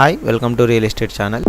Hi welcome to real estate channel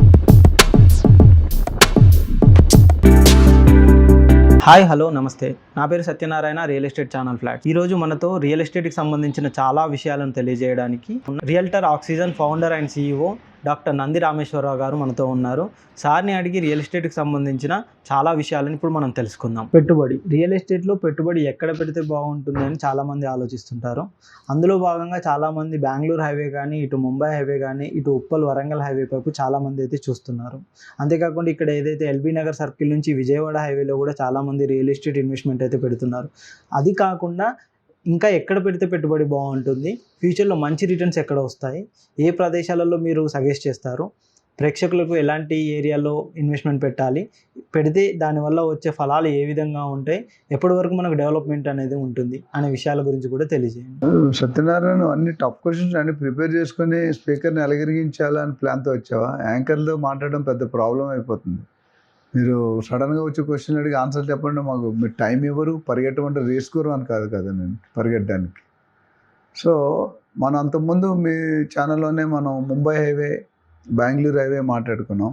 hi hello నమస్తే. నా పేరు Satyanarayana real estate channel flat ఈ రోజు మనతో రియల్ ఎస్టేట్కి సంబంధించిన చాలా విషయాలను తెలియజేయడానికి realtor oxygen founder and CEO doctor Nandi Rameshwara Rao గారు మనతో ఉన్నారు. సార్ని అడిగి రియల్ ఎస్టేట్కి సంబంధించిన చాలా విషయాలను ఇప్పుడు మనం తెలుసుకుందాం. పెట్టుబడి. రియల్ ఎస్టేట్లో పెట్టుబడి ఎక్కడ పెడితే బాగుంటుంది అని చాలామంది ఆలోచిస్తుంటారు. అందులో భాగంగా చాలామంది బెంగళూరు హైవే కానీ ఇటు ముంబై హైవే కానీ ఇటు ఉప్పల్ వరంగల్ హైవే వైపు చాలామంది అయితే చూస్తున్నారు. అంతేకాకుండా ఇక్కడ ఏదైతే ఎల్బీ నగర్ సర్కిల్ నుంచి విజయవాడ హైవేలో కూడా చాలామంది రియల్ ఎస్టేట్ ఇన్వెస్ట్మెంట్ అయితే పెడుతున్నారు. అది కాకుండా ఇంకా ఎక్కడ పెడితే పెట్టుబడి బాగుంటుంది? ఫ్యూచర్లో మంచి రిటర్న్స్ ఎక్కడ వస్తాయి? ఏ ప్రదేశాలలో మీరు సజెస్ట్ చేస్తారు? ప్రేక్షకులకు ఎలాంటి ఏరియాలో ఇన్వెస్ట్మెంట్ పెట్టాలి? పెడితే దానివల్ల వచ్చే ఫలాలు ఏ విధంగా ఉంటాయి? ఎప్పటి వరకు మనకు డెవలప్మెంట్ అనేది ఉంటుంది? అనే విషయాల గురించి కూడా తెలియజేయండి. సత్యనారాయణ అన్ని టఫ్ క్వశ్చన్స్ అన్ని ప్రిపేర్ చేసుకుని స్పీకర్ని ఎలగరిగించాలని ప్లాన్తో వచ్చావా? యాంకర్లో మాట్లాడడం పెద్ద ప్రాబ్లం అయిపోతుంది. మీరు సడన్గా వచ్చే క్వశ్చన్ అడిగి ఆన్సర్ చెప్పండి మాకు మీరు టైం ఇవ్వరు పరిగెట్టమంటే రేసుకోరు అని కాదు కదా నేను పరిగెట్టడానికి. సో మనం అంతకుముందు మీ ఛానల్లోనే మనం ముంబై హైవే బెంగళూరు హైవే మాట్లాడుకున్నాం.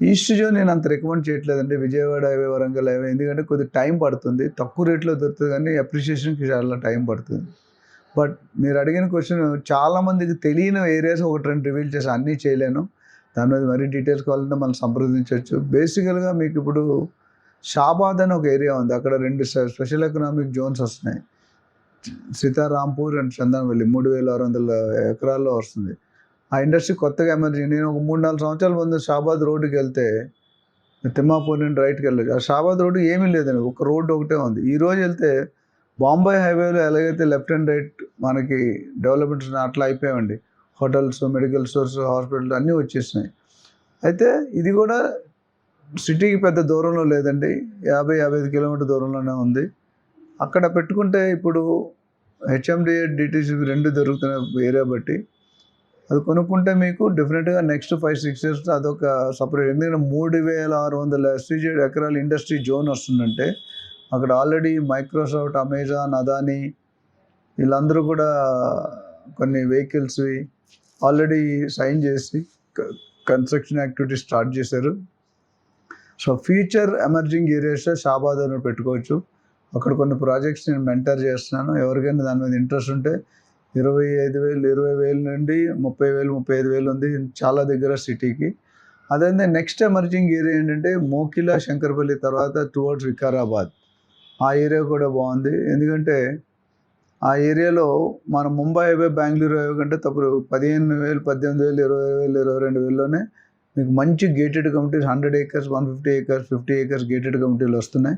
ఈస్ట్ జోన్ నేను అంత రికమెండ్ చేయట్లేదండి విజయవాడ హైవే వరంగల్ హైవే ఎందుకంటే కొద్దిగా టైం పడుతుంది తక్కువ రేట్లో దొరుకుతుంది కానీ అప్రిషియేషన్కి చాలా టైం పడుతుంది. బట్ మీరు అడిగిన క్వశ్చన్ చాలామందికి తెలియని ఏరియాస్ ఒకటి రెండు రివీల్ చేసి అన్నీ చేయలేను. దాని మీద మరీ డీటెయిల్స్ కావాలంటే మనం సంప్రదించవచ్చు. బేసికల్గా మీకు ఇప్పుడు షాబాద్ అని ఒక ఏరియా ఉంది. అక్కడ రెండు స్పెషల్ ఎకనామిక్ జోన్స్ వస్తున్నాయి. సీతారాంపూర్ అండ్ చందనవల్లి మూడు వేల ఆరు వందల ఎకరాల్లో వస్తుంది. ఆ ఇండస్ట్రీ కొత్తగా ఎమర్జింగ్ నేను ఒక మూడు నాలుగు సంవత్సరాల ముందు షాబాద్ రోడ్డుకి వెళ్తే తిమ్మాపూర్ నుండి రైట్కి వెళ్ళచ్చు. ఆ షాబాద్ రోడ్డు ఏమీ లేదండి. ఒక రోడ్డు ఒకటే ఉంది. ఈ రోజు వెళ్తే బాంబే హైవేలో ఎలాగైతే లెఫ్ట్ అండ్ రైట్ మనకి డెవలప్మెంట్స్ అట్లా అయిపోయామండి హోటల్స్ మెడికల్ స్టోర్స్ హాస్పిటల్స్ అన్నీ వచ్చేసినాయి. అయితే ఇది కూడా సిటీకి పెద్ద దూరంలో లేదండి. యాభై యాభై ఐదు కిలోమీటర్ దూరంలోనే ఉంది. అక్కడ పెట్టుకుంటే ఇప్పుడు హెచ్ఎండిఏ డిటీసీ రెండు దొరుకుతున్న ఏరియా బట్టి. అది కొనుక్కుంటే మీకు డెఫినెట్గా నెక్స్ట్ ఫైవ్ సిక్స్ ఇయర్స్ అదొక సపరేట్ ఎందుకంటే మూడు వేల ఆరు వందల ఎస్టీజెడ్ ఎకరాల ఇండస్ట్రీ జోన్ వస్తుందంటే అక్కడ ఆల్రెడీ మైక్రోసాఫ్ట్ అమెజాన్ అదానీ వీళ్ళందరూ కూడా కొన్ని వెహికల్స్వి ఆల్రెడీ సైన్ చేసి కన్స్ట్రక్షన్ యాక్టివిటీ స్టార్ట్ చేశారు. So future emerging areas Shabad అని పెట్టుకోవచ్చు. అక్కడ కొన్ని ప్రాజెక్ట్స్ నేను మెంటర్ చేస్తున్నాను. ఎవరికైనా దాని మీద ఇంట్రెస్ట్ ఉంటే ఇరవై ఐదు వేలు ఇరవై వేలు నుండి ముప్పై వేలు ముప్పై ఐదు వేలు ఉంది చాలా దగ్గర సిటీకి. అదే నెక్స్ట్ ఎమర్జింగ్ ఏరియా ఏంటంటే మోకిలా శంకర్పల్లి తర్వాత టువర్డ్స్ వికారాబాద్. ఆ ఏరియా కూడా బాగుంది. ఎందుకంటే ఆ ఏరియాలో మన ముంబై హైవే బెంగళూరు హైవే కంటే తప్పుడు పదిహేను వేలు పద్దెనిమిది వేలు ఇరవై వేలు ఇరవై రెండు వేలలోనే మీకు మంచి gated committees hundred acres one fifty acres fifty acres gated కమిటీలు వస్తున్నాయి.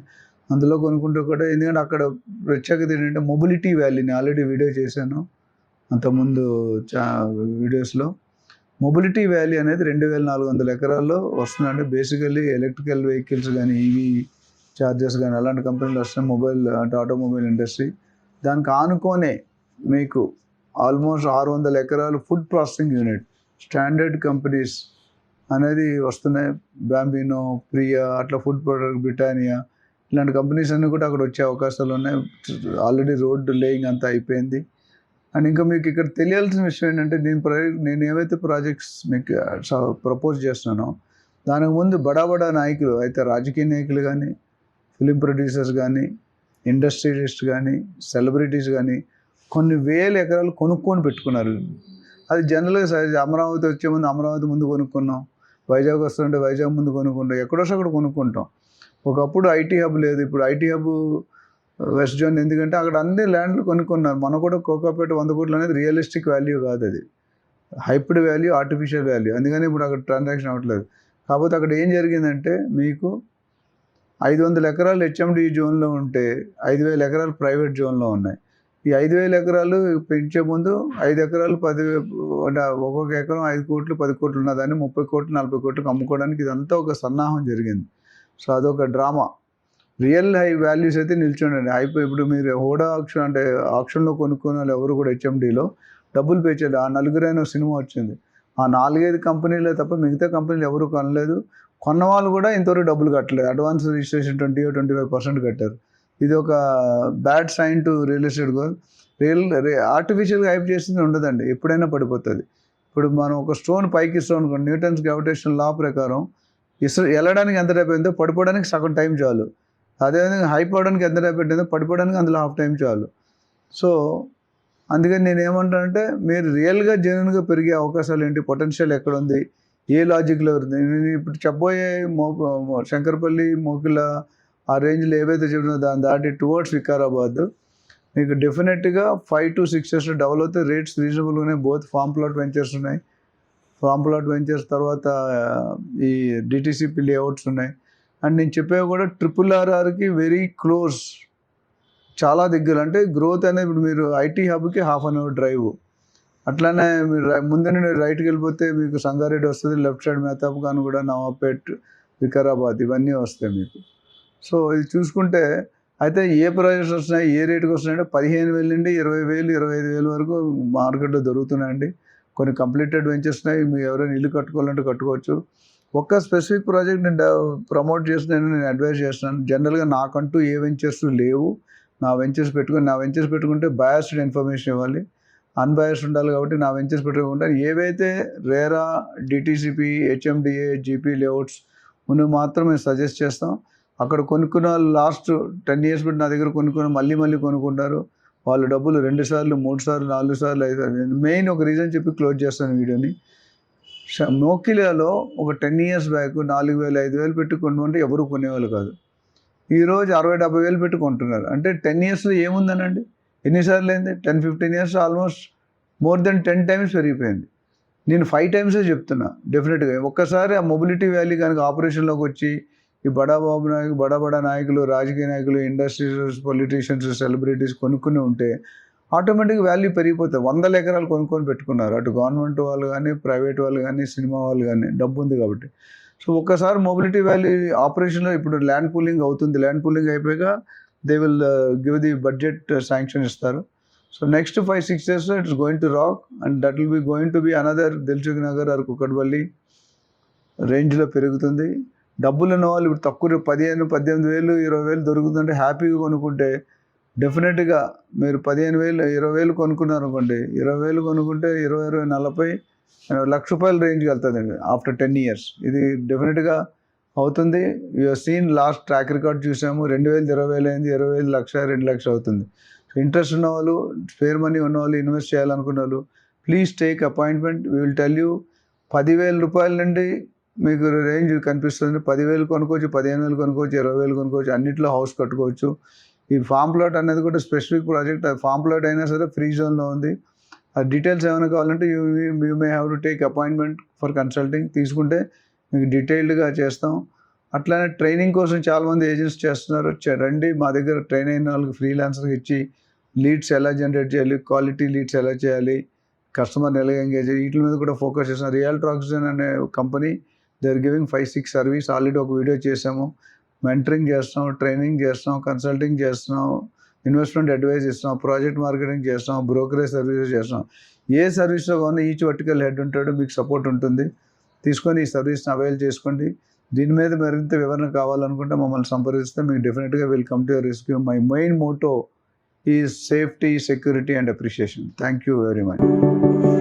అందులో కొనుక్కుంటే కూడా ఎందుకంటే అక్కడ ప్రత్యేకత ఏంటంటే మొబిలిటీ వ్యాలీని ఆల్రెడీ వీడియో చేశాను అంతకుముందు చా వీడియోస్లో మొబిలిటీ వ్యాలీ అనేది రెండు వేల నాలుగు వందల ఎకరాల్లో వస్తుందండి. బేసికల్లీ ఎలక్ట్రికల్ వెహికల్స్ కానీ ఈవీ ఛార్జెస్ కానీ అలాంటి కంపెనీలు వస్తున్నాయి. మొబైల్ అంటే ఆటోమొబైల్ ఇండస్ట్రీ దానికి ఆనుకోనే మీకు ఆల్మోస్ట్ ఆరు వందల ఎకరాలు food processing unit standard companies అనేది వస్తున్నాయి. బాంబినో ప్రియా అట్లా ఫుడ్ ప్రొడక్ట్ బ్రిటానియా ఇలాంటి కంపెనీస్ అన్నీ కూడా అక్కడ వచ్చే అవకాశాలు ఉన్నాయి. ఆల్రెడీ రోడ్డు లేయింగ్ అంతా అయిపోయింది. అండ్ ఇంకా మీకు ఇక్కడ తెలియాల్సిన విషయం ఏంటంటే నేను ప్రాజెక్ట్ నేను ఏవైతే ప్రాజెక్ట్స్ మీకు ప్రపోజ్ చేస్తున్నానో దానికి ముందు బడా బడా నాయకులు అయితే రాజకీయ నాయకులు కానీ ఫిలిం ప్రొడ్యూసర్స్ కానీ ఇండస్ట్రియలిస్ట్ కానీ సెలబ్రిటీస్ కానీ కొన్ని వేల ఎకరాలు కొనుక్కొని పెట్టుకున్నారు. అది జనరల్గా అమరావతి వచ్చే ముందు అమరావతి ముందు కొనుక్కున్నాం. వైజాగ్ వస్తుంటే వైజాగ్ ముందు కొనుక్కుంటాం. ఎక్కడో అక్కడ కొనుక్కుంటాం. ఒకప్పుడు ఐటీ హబ్ లేదు. ఇప్పుడు ఐటీ హబ్ వెస్ట్ జోన్ ఎందుకంటే అక్కడ అన్ని ల్యాండ్లు కొనుక్కున్నారు. మన కూడా కోకాపేట వంద కోట్లు అనేది రియలిస్టిక్ వాల్యూ కాదు అది. Hyped value artificial value. అందుకని ఇప్పుడు అక్కడ ట్రాన్సాక్షన్ అవ్వట్లేదు. కాకపోతే అక్కడ ఏం జరిగిందంటే మీకు ఐదు వందల ఎకరాలు హెచ్ఎండి జోన్లో ఉంటే ఐదు వేల ఎకరాలు ప్రైవేట్ జోన్లో ఉన్నాయి. ఈ ఐదు వేల ఎకరాలు పెంచే ముందు ఐదు ఎకరాలు పది అంటే ఒక్కొక్క ఎకరం ఐదు కోట్లు పది కోట్లు ఉన్నదాన్ని ముప్పై కోట్లు నలభై కోట్లకు అమ్ముకోవడానికి ఇదంతా ఒక సన్నాహం జరిగింది. సో అదొక డ్రామా. రియల్ హై వాల్యూస్ అయితే నిల్చుండండి అయిపోయి ఇప్పుడు మీరు హోడా ఆప్షన్ అంటే ఆప్షన్లో కొనుక్కునే వాళ్ళు ఎవరు కూడా హెచ్ఎండిలో డబ్బులు పే చేయాలి ఆ నలుగురైన సినిమా వచ్చింది. ఆ నాలుగైదు కంపెనీలే తప్ప మిగతా కంపెనీలు ఎవరు కొనలేదు. కొన్న వాళ్ళు కూడా ఇంతవరకు డబ్బులు కట్టలేదు. Advance registration twenty twenty five percent కట్టారు. ఇది ఒక bad sign to real estate goal real ఆర్టిఫిషియల్గా హైప్ చేసింది ఉండదండి. ఎప్పుడైనా పడిపోతుంది. ఇప్పుడు మనం ఒక స్టోన్ పైకి ఇస్తాం అనుకోండి. న్యూటన్స్ గ్రావిటేషన్ లా ప్రకారం ఇసు వెళ్ళడానికి ఎంత టైం అయిందో పడిపోవడానికి సగం టైం చాలు. అదేవిధంగా హైప్ పోవడానికి ఎంత టైం పెట్టిందో పడిపోవడానికి అందులో హాఫ్ టైం చాలు. సో అందుకని నేను ఏమంటానంటే మీరు రియల్గా జెన్యున్గా పెరిగే అవకాశాలు ఏంటి? పొటెన్షియల్ ఎక్కడ ఉంది? ఏ లాజిక్లో ఉంది? నేను ఇప్పుడు చెప్పబోయే మోకు శంకరపల్లి మోకిల ఆ రేంజ్లో ఏవైతే చెప్తున్నా దాన్ని దాటి టువర్డ్స్ వికారాబాద్ మీకు డెఫినెట్గా five to six years develop అవుతే రేట్స్ రీజనబుల్ ఉన్నాయి. బోత్ ఫామ్ ప్లాట్ వెంచర్స్ ఉన్నాయి. ఫామ్ ప్లాట్ వెంచర్స్ తర్వాత ఈ డిటీసీపీ లేఅవుట్స్ ఉన్నాయి. అండ్ నేను చెప్పేవి కూడా ట్రిపుల్ ఆర్ఆర్కి వెరీ క్లోజ్ చాలా దగ్గర. అంటే గ్రోత్ అనేది ఇప్పుడు మీరు ఐటీ హబ్కి హాఫ్ అన్ అవర్ డ్రైవ్ అట్లానే మీరు ముందు నేను రైట్కి వెళ్ళిపోతే మీకు సంగారెడ్డి వస్తుంది లెఫ్ట్ సైడ్ మేతాబ్ ఖాన్ కూడా నవాపేట్ వికారాబాద్ ఇవన్నీ వస్తాయి మీకు. సో ఇది చూసుకుంటే అయితే ఏ ప్రాజెక్ట్స్ వస్తున్నాయి ఏ రేటుకి వస్తున్నాయంటే పదిహేను వేలు నుండి ఇరవై వేలు ఇరవై ఐదు వేలు వరకు మార్కెట్లో దొరుకుతున్నాయండి. కొన్ని కంప్లీటెడ్ వెంచర్స్ ఉన్నాయి మీరు ఎవరైనా ఇల్లు కట్టుకోవాలంటే కట్టుకోవచ్చు. ఒక్క స్పెసిఫిక్ ప్రాజెక్ట్ నేను ప్రమోట్ చేస్తున్నాను నేను అడ్వైజ్ చేస్తున్నాను. జనరల్గా నాకంటూ ఏ వెంచర్స్ లేవు. నా వెంచర్స్ పెట్టుకుని నా వెంచర్స్ పెట్టుకుంటే బయాస్డ్ ఇన్ఫర్మేషన్ ఇవ్వాలి. అన్బయాస్డ్ ఉండాలి కాబట్టి నా వెంచర్స్ పెట్టుకుంటే ఏవైతే RERA DTCP HMDA GP layouts నువ్వు మాత్రం మేము సజెస్ట్ చేస్తాం. అక్కడ కొనుక్కున్న లాస్ట్ టెన్ ఇయర్స్ పెట్టి నా దగ్గర కొనుక్కుని మళ్ళీ మళ్ళీ కొనుక్కుంటారు. వాళ్ళ డబ్బులు రెండు సార్లు మూడు సార్లు నాలుగు సార్లు ఐదు సార్లు మెయిన్ ఒక రీజన్ చెప్పి క్లోజ్ చేస్తాను వీడియోని. ష- ఒక టెన్ ఇయర్స్ బ్యాక్ నాలుగు వేలు ఐదు వేలు పెట్టి కొనుక్కుంటే ఎవరు కొనేవాళ్ళు కాదు. ఈరోజు అరవై డెబ్బై వేలు పెట్టి కొంటున్నారు. అంటే టెన్ ఇయర్స్లో ఏముందనండి? ఎన్నిసార్లు అయింది ten fifteen years almost more than ten times పెరిగిపోయింది. నేను ఫైవ్ టైమ్సే చెప్తున్నా డెఫినెట్గా. ఒక్కసారి ఆ మొబిలిటీ వ్యాలీ కనుక ఆపరేషన్లోకి వచ్చి ఈ బడా బాబు నాయకులు బడా బడా నాయకులు రాజకీయ నాయకులు ఇండస్ట్రీస్ పొలిటీషియన్స్ సెలబ్రిటీస్ కొనుక్కుని ఉంటే ఆటోమేటిక్గా వాల్యూ పెరిగిపోతాయి. వందల ఎకరాలు కొనుక్కొని పెట్టుకున్నారు. అటు గవర్నమెంట్ వాళ్ళు కానీ ప్రైవేట్ వాళ్ళు కానీ సినిమా వాళ్ళు కానీ డబ్బు ఉంది కాబట్టి. సో ఒక్కసారి మొబిలిటీ వాల్యూ ఆపరేషన్లో ఇప్పుడు ల్యాండ్ పూలింగ్ అవుతుంది. ల్యాండ్ పూలింగ్ అయిపోయాక they will give the budget sanction ఇస్తారు. So next five six years it's going to rock and that will be going to be another Dilsukh Nagar or Kukatpally రేంజ్లో పెరుగుతుంది. డబ్బులు ఉన్న వాళ్ళు ఇప్పుడు తక్కువ పదిహేను పద్దెనిమిది వేలు ఇరవై వేలు దొరుకుతుంటే హ్యాపీగా కొనుక్కుంటే డెఫినెట్గా మీరు పదిహేను వేలు ఇరవై వేలు కొనుక్కున్నారు అనుకోండి ఇరవై వేలు కొనుక్కుంటే ఇరవై ఇరవై నలభై లక్ష రూపాయల రేంజ్కి వెళ్తుందండి ఆఫ్టర్ టెన్ ఇయర్స్ ఇది డెఫినెట్గా అవుతుంది. Your seen last track record చూసాము. రెండు వేలు ఇరవై వేలు అయింది. ఇరవై వేలు లక్ష రెండు లక్షలు అవుతుంది. ఇంట్రెస్ట్ ఉన్న వాళ్ళు స్పేర్ మనీ ఉన్న వాళ్ళు ఇన్వెస్ట్ చేయాలనుకున్న వాళ్ళు please take appointment we will tell you పదివేల రూపాయల నుండి మీకు రేంజ్ కనిపిస్తుంది. పదివేలు కొనుక్కోవచ్చు పదిహేను వేలు కొనుక్కోవచ్చు ఇరవై వేలు కొనుక్కోవచ్చు అన్నిట్లో హౌస్ కట్టుకోవచ్చు. ఈ ఫామ్ ప్లాట్ అనేది కూడా స్పెసిఫిక్ ప్రాజెక్ట్ ఫామ్ ప్లాట్ అయినా సరే ఫ్రీ జోన్లో ఉంది. ఆ డీటెయిల్స్ ఏమైనా కావాలంటే you you may have to take appointment for consulting తీసుకుంటే మీకు డీటెయిల్డ్గా చేస్తాం. అట్లానే ట్రైనింగ్ కోసం చాలామంది ఏజెంట్స్ చేస్తున్నారు. చ- రండి మా దగ్గర ట్రైన్ అయిన వాళ్ళకి ఫ్రీలాన్సర్కి ఇచ్చి లీడ్స్ ఎలా జనరేట్ చేయాలి క్వాలిటీ లీడ్స్ ఎలా చేయాలి కస్టమర్ని ఎలా ఎంగేజ్ వీటి మీద కూడా ఫోకస్ చేస్తున్నాం రియల్ ట్రాక్సిజన్ అనే company they are giving five six service already ఒక వీడియో చేసాము మెంటరింగ్ చేస్తాం ట్రైనింగ్ చేస్తాం కన్సల్టింగ్ చేస్తున్నాం ఇన్వెస్ట్మెంట్ అడ్వైజ్ ఇస్తాం ప్రాజెక్ట్ మార్కెటింగ్ చేస్తాం బ్రోకరేజ్ సర్వీసెస్ చేస్తాం. ఏ సర్వీస్లో కానీ ఈచ్ వర్టికల్ హెడ్ ఉంటాడో మీకు సపోర్ట్ ఉంటుంది. తీసుకొని ఈ సర్వీస్ని అవైల్ చేసుకోండి. దీని మీద మరింత వివరణ కావాలనుకుంటే మమ్మల్ని సంప్రదిస్తే మీకు డెఫినెట్గా will come to your rescue my main motto ఈ safety security and appreciation thank you very much